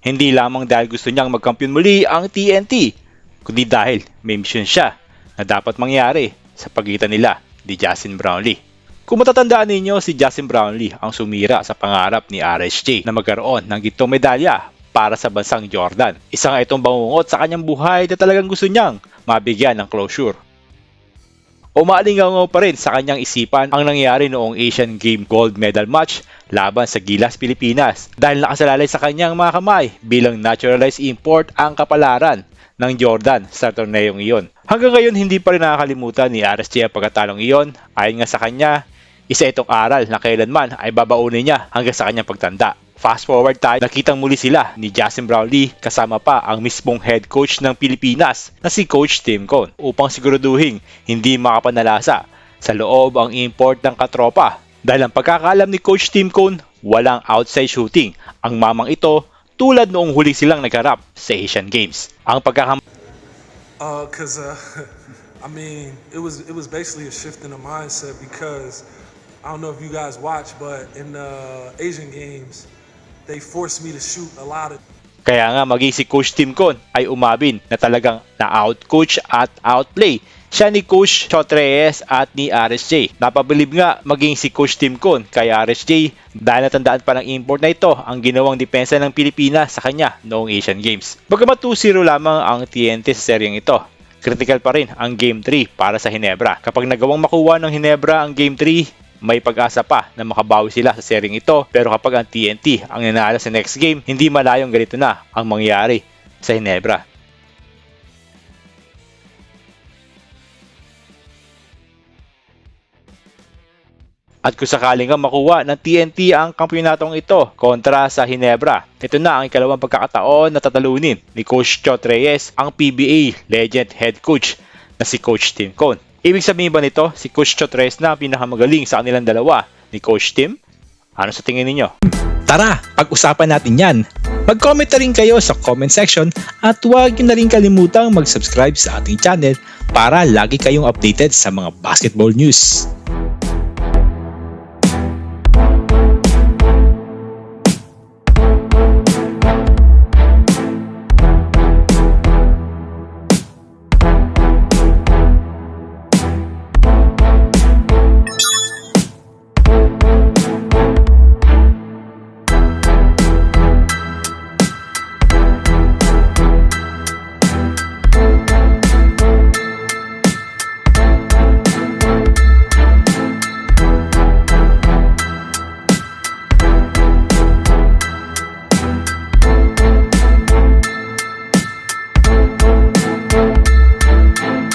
Hindi lamang dahil gusto niyang magkampiyon muli ang TNT, kundi dahil may misyon siya na dapat mangyari sa pagitan nila ni Justin Brownlee. Kung matatandaan ninyo, si Justin Brownlee ang sumira sa pangarap ni RSJ na magkaroon ng gintong medalya para sa bansang Jordan. Isa nga itong bangungot sa kanyang buhay na talagang gusto niyang mabigyan ng closure. Umalingaw pa rin sa kanyang isipan ang nangyari noong Asian Game Gold Medal match laban sa Gilas, Pilipinas dahil nakasalalay sa kanyang mga kamay bilang naturalized import ang kapalaran ng Jordan sa torneyong iyon. Hanggang ngayon hindi pa rin nakakalimutan ni RSJ ang pagkatalong iyon. Ayon nga sa kanya, isa itong aral na kailanman ay babaunin niya hanggang sa kanyang pagtanda. Fast forward tayo, nakitang muli sila ni Justin Brownlee kasama pa ang mismong head coach ng Pilipinas na si Coach Tim Cone upang siguraduhin hindi makapanalasa sa loob ang import ng katropa. Dahil ang pagkakaalam ni Coach Tim Cone, walang outside shooting ang mamang ito tulad noong huli silang nagharap sa Asian Games. Ang pagkakam Uh, cause uh, I mean, it was it was basically a shift in the mindset because I don't know if you guys watch, but in the Asian games, they forced me to shoot a lot of Kaya nga maging si Coach Tim Con ay umabin na talagang na-outcoach at outplay siya ni Coach Chot at ni RSJ. Napabilib nga maging si Coach Tim Con kay RSJ dahil natandaan pa ng import na ito ang ginawang depensa ng Pilipinas sa kanya noong Asian Games. Bagamat 2-0 lamang ang TNT sa seryeng ito, critical pa rin ang Game 3 para sa Hinebra. Kapag nagawang makuha ng Hinebra ang Game 3, may pag-asa pa na makabawi sila sa seryeng ito pero kapag ang TNT ang nanalo sa next game, hindi malayong ganito na ang mangyari sa Hinebra. At kung sakaling nga makuha ng TNT ang kampyonatong ito kontra sa Hinebra, ito na ang ikalawang pagkakataon na tatalunin ni Coach Chot Reyes ang PBA legend head coach na si Coach Tim Cone. Ibig sabihin ba nito, si Coach Chot Reyes na pinakamagaling sa kanilang dalawa ni Coach Tim? Ano sa tingin ninyo? Tara, pag-usapan natin yan. Mag-comment na rin kayo sa comment section at huwag nyo na rin kalimutang mag-subscribe sa ating channel para lagi kayong updated sa mga basketball news.